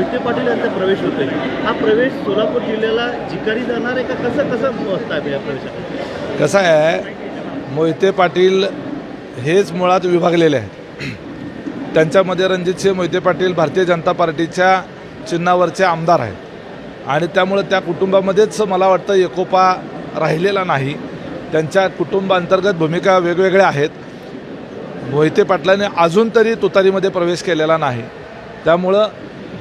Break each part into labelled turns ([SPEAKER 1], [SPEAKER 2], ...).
[SPEAKER 1] मोहिते पाटील यांचा प्रवेश होतोय. हा प्रवेश सोलापूर जिल्ह्याला जिकारी जाणार आहे का? कसं कसं बसताय आहे या प्रवेशात?
[SPEAKER 2] कसं आहे मोहिते पाटील हेच मुळात विभागलेले आहेत. त्यांच्यामध्ये रणजितसिंह मोहिते पाटील भारतीय जनता पार्टीच्या चिन्हावरचे आमदार आहेत. आणि त्यामुळं त्या कुटुंबामध्येच मला वाटतं एकोपा राहिलेला नाही. त्यांच्या कुटुंबांतर्गत भूमिका वेगवेगळ्या आहेत. मोहिते पाटलाने अजून तरी तुतारीमध्ये प्रवेश केलेला नाही. त्यामुळं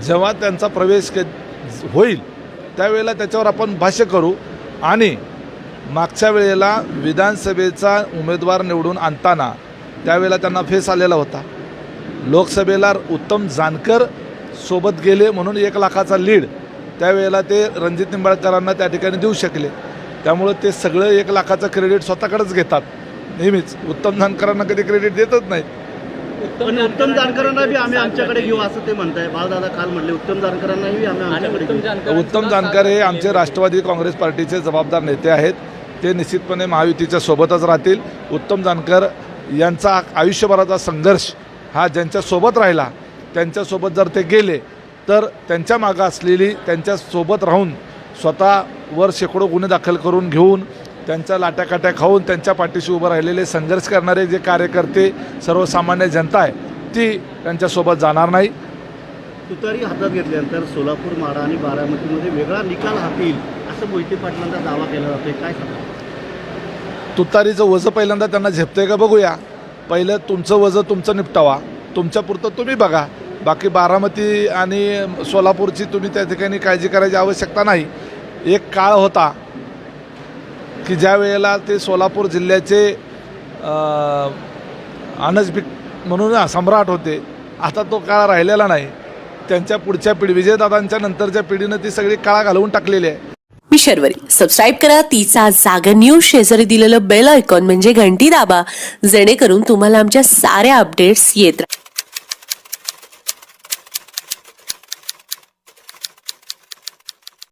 [SPEAKER 2] जेव्हा त्यांचा प्रवेश के होईल त्यावेळेला त्याच्यावर आपण भाष्य करू. आणि मागच्या वेळेला विधानसभेचा उमेदवार निवडून आणताना त्यावेळेला त्यांना फेस आलेला होता. लोकसभेला उत्तम जानकर सोबत गेले म्हणून एक लाखाचा लीड त्यावेळेला ते रणजित निंबाळकरांना त्या ठिकाणी देऊ शकले. त्यामुळं ते सगळं एक लाखाचं क्रेडिट स्वतःकडेच घेतात. नेहमीच. उत्तम जानकरांना कधी क्रेडिट देतच नाही
[SPEAKER 1] पण उत्तम जानकरांना बी आम्ही आमच्याकडे घेऊ असं ते म्हणताय. बाळदादा काल म्हणले उत्तम जानकरांनाही आम्ही आमच्याकडे घेऊ.
[SPEAKER 2] उत्तम जानकर हे आमचे राष्ट्रवादी काँग्रेस पार्टीचे जबाबदार नेते आहेत. ते निश्चितपणे महायुतीच्या सोबतच राहतील. उत्तम जानकर यांचा आयुष्यभराचा संघर्ष हा ज्यांच्यासोबत राहिला त्यांच्यासोबत जर ते गेले तर त्यांच्या मागं असलेली त्यांच्यासोबत राहून स्वतःवर शेकडो गुन्हे दाखल करून घेऊन त्यांच्या लाट्याकाट्या खाऊन त्यांच्या पाठीशी उभं राहिलेले संघर्ष करणारे जे कार्यकर्ते सर्वसामान्य जनता आहे ती त्यांच्यासोबत जाणार नाही.
[SPEAKER 1] तुतारी हातात घेतल्यानंतर सोलापूर माडा आणि बारामतीमध्ये वेगळा निकाल हातील असं मोहिते पाटलांचा दावा केला जातोय. काय सांगा
[SPEAKER 2] तुतारीचं वजं पहिल्यांदा त्यांना झेपतंय का बघूया. पहिलं तुमचं वजं तुमचं निपटावा. तुमच्यापुरतं तुम्ही बघा. बाकी बारामती आणि सोलापूरची तुम्ही त्या ठिकाणी काळजी करायची आवश्यकता नाही. एक काळ होता. की ज्या वेळेला ते सोलापूर जिल्ह्याचे अं, म्हणून सम्राट होते आता तो काळ राहिलेला नाही. त्यांच्या पुढच्या पिढी विजयदादांच्या नंतरच्या पिढीनं ती सगळी काळा घालवून टाकलेली आहे.
[SPEAKER 3] मी शर्वरी. सबस्क्राईब करा तिचा जागर न्यूज शेजारी दिलेलं बेल आयकॉन म्हणजे घंटी दाबा जेणेकरून तुम्हाला आमच्या साऱ्या अपडेट्स येत राहतात